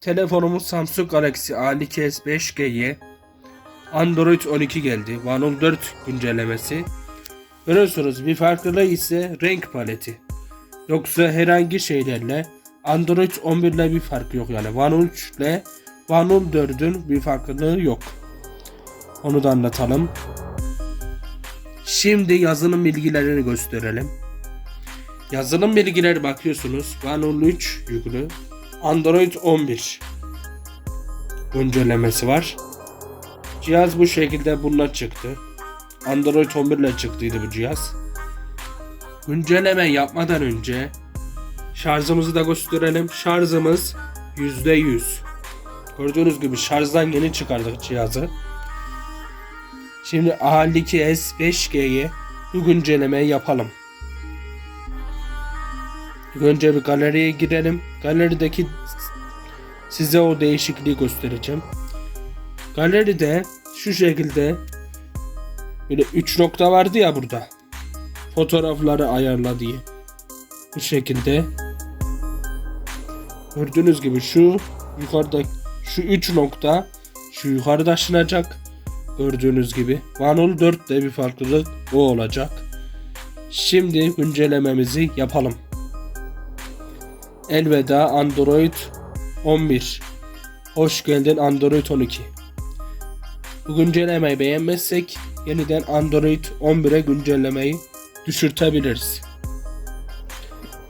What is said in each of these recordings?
Telefonumuz Samsung Galaxy A2s 5G'ye Android 12 geldi. One 14 güncellemesi. Görüyorsunuz bir farklılığı ise renk paleti. Yoksa herhangi şeylerle Android 11 ile bir fark yok yani. One 13 ile One 14'ün bir farklılığı yok. Onu da anlatalım. Şimdi yazılım bilgilerini gösterelim. Yazılım bilgileri bakıyorsunuz. One 13 yüklü. Android 11 güncellemesi var. Cihaz bu şekilde bununla çıktı. Android 11 ile çıktıydı bu cihaz. Güncelleme yapmadan önce şarjımızı da gösterelim. Şarjımız %100. Gördüğünüz gibi şarjdan yeni çıkardık cihazı. Şimdi A52s 5G'ye bu güncellemeyi yapalım. Önce bir galeriye girelim. Galerideki size o değişikliği göstereceğim. Galeride şu şekilde böyle 3 nokta vardı ya burada. Fotoğrafları ayarla diye. Bu şekilde. Gördüğünüz gibi şu yukarıda şu 3 nokta şu yukarıda aşınacak. Gördüğünüz gibi. One 4'te bir farklılık o olacak. Şimdi güncellememizi yapalım. Elveda Android 11. Hoş geldin Android 12. Bu güncellemeyi beğenmezsek yeniden Android 11'e güncellemeyi düşürtebiliriz.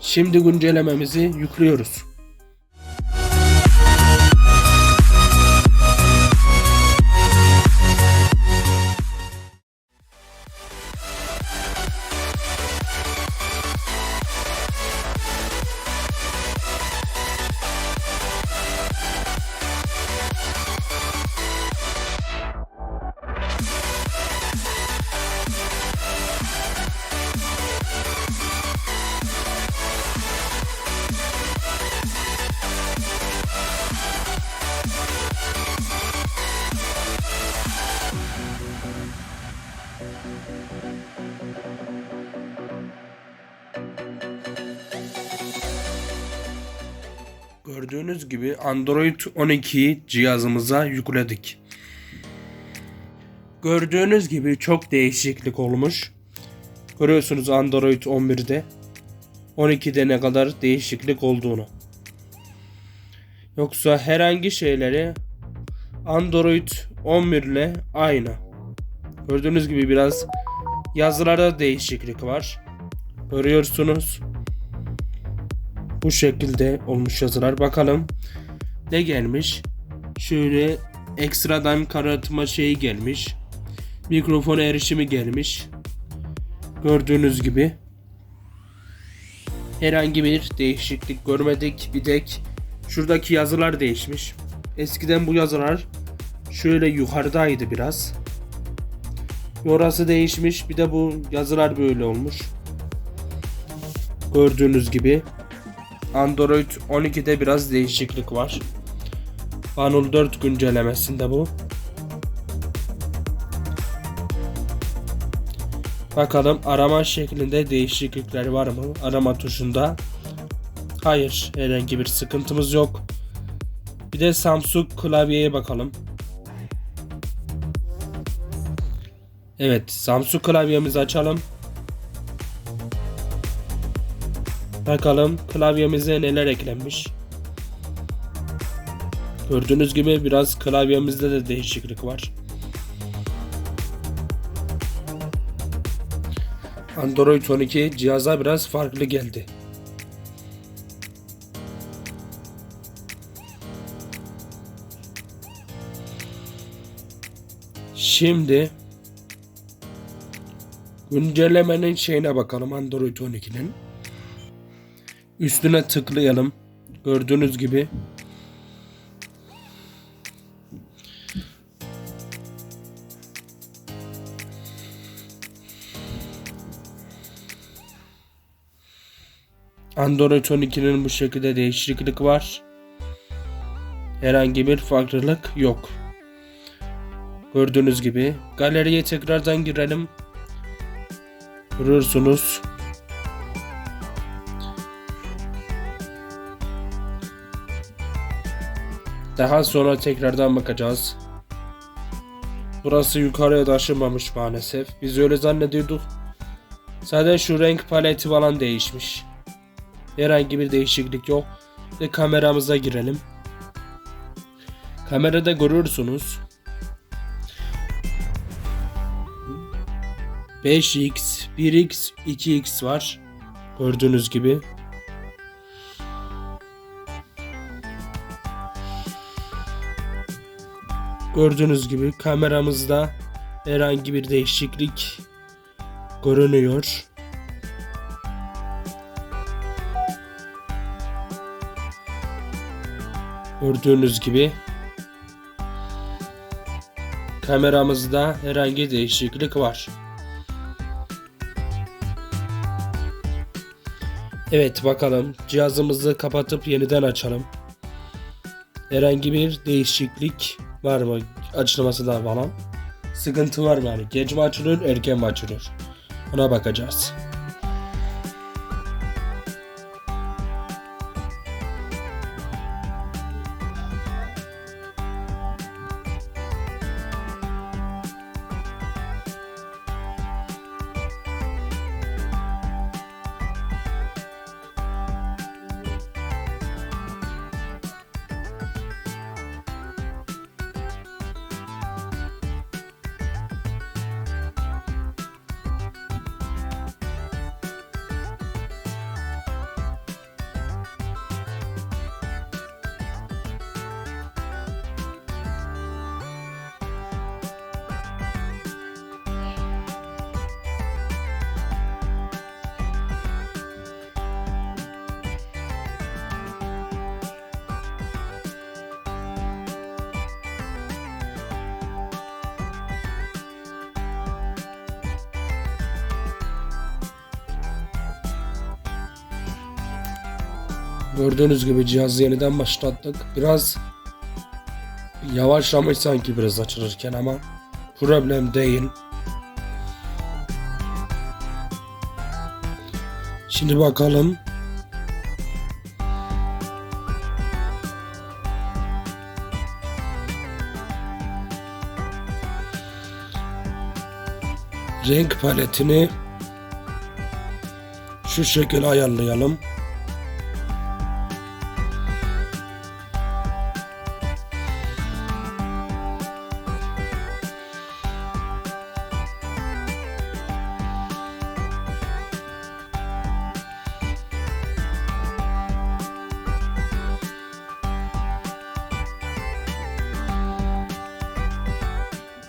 Şimdi güncellememizi yüklüyoruz. Gördüğünüz gibi Android 12'yi cihazımıza yükledik. Gördüğünüz gibi çok değişiklik olmuş. Görüyorsunuz Android 11'de 12'de ne kadar değişiklik olduğunu. Yoksa herhangi şeyleri Android 11 ile aynı. Gördüğünüz gibi biraz yazılarda değişiklik var. Görüyorsunuz. Bu şekilde olmuş yazılar. Bakalım ne gelmiş. Şöyle ekstradan karartma şeyi gelmiş. Mikrofon erişimi gelmiş. Gördüğünüz gibi. Herhangi bir değişiklik görmedik. Bir tek şuradaki yazılar değişmiş. Eskiden bu yazılar şöyle yukarıdaydı biraz. Orası değişmiş. Bir de bu yazılar böyle olmuş. Gördüğünüz gibi. Android 12'de biraz değişiklik var. One 4 güncellemesinde bu. Bakalım arama şeklinde değişiklikler var mı? Arama tuşunda. Hayır, herhangi bir sıkıntımız yok. Bir de Samsung klavyeye bakalım. Evet, Samsung klavyemizi açalım. Bakalım klavyemize neler eklenmiş. Gördüğünüz gibi biraz klavyemizde de değişiklik var. Android 12 cihaza biraz farklı geldi. Şimdi güncellemenin şeyine bakalım Android 12'nin. Üstüne tıklayalım. Gördüğünüz gibi Android 12'nin bu şekilde değişiklik var. Herhangi bir farklılık yok. Gördüğünüz gibi galeriye tekrardan girelim. Görüyorsunuz. Daha sonra tekrardan bakacağız. Burası yukarıya taşınmamış maalesef. Biz öyle zannediyorduk. Sadece şu renk paleti falan değişmiş. Herhangi bir değişiklik yok. Ve kameramıza girelim. Kamerada görürsünüz. 5x, 1x, 2x var. Gördüğünüz gibi. Gördüğünüz gibi kameramızda herhangi bir değişiklik görünüyor. Gördüğünüz gibi kameramızda herhangi değişiklik var. Evet bakalım cihazımızı kapatıp yeniden açalım. Herhangi bir değişiklik var mı açılması da falan. Sıkıntı var mı yani geç mi açılıyor erken mi açılıyor? Ona bakacağız. Gördüğünüz gibi cihazı yeniden başlattık. Biraz yavaşlamış sanki biraz açılırken ama problem değil. Şimdi bakalım. Renk paletini şu şekilde ayarlayalım.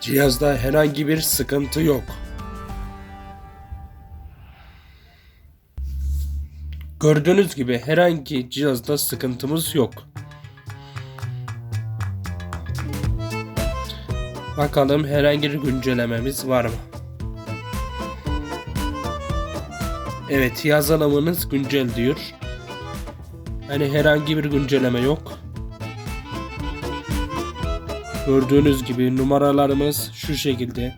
Cihazda herhangi bir sıkıntı yok. Gördüğünüz gibi herhangi cihazda sıkıntımız yok. Bakalım herhangi bir güncellememiz var mı? Evet yazılımınız güncel diyor. Hani herhangi bir güncelleme yok. Gördüğünüz gibi numaralarımız şu şekilde.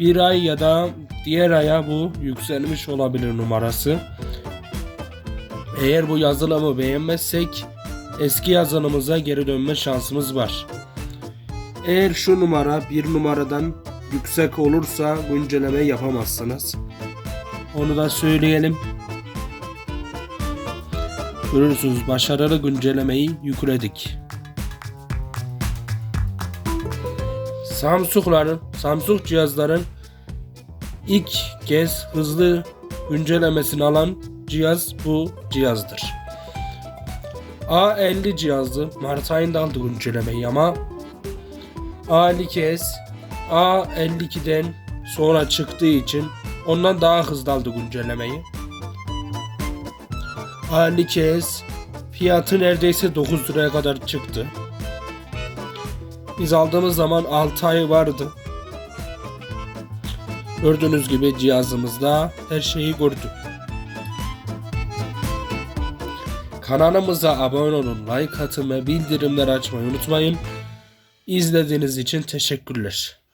Bir ay ya da diğer aya bu yükselmiş olabilir numarası. Eğer bu yazılımı beğenmezsek eski yazılımımıza geri dönme şansımız var. Eğer şu numara bir numaradan yüksek olursa güncelleme yapamazsınız. Onu da söyleyelim. Görürsünüz başarılı güncellemeyi yükledik. Samsung'ların, Samsung cihazların ilk kez hızlı güncellemesini alan cihaz bu cihazdır. A50 cihazı Mart ayında aldı güncellemeyi ama A52s A52'den sonra çıktığı için ondan daha hızlı aldı güncellemeyi. A52s fiyatı neredeyse 9 liraya kadar çıktı. Biz aldığımız zaman 6 ay vardı. Gördüğünüz gibi cihazımızda her şeyi gördük. Kanalımıza abone olun, like atın ve bildirimleri açmayı unutmayın. İzlediğiniz için teşekkürler.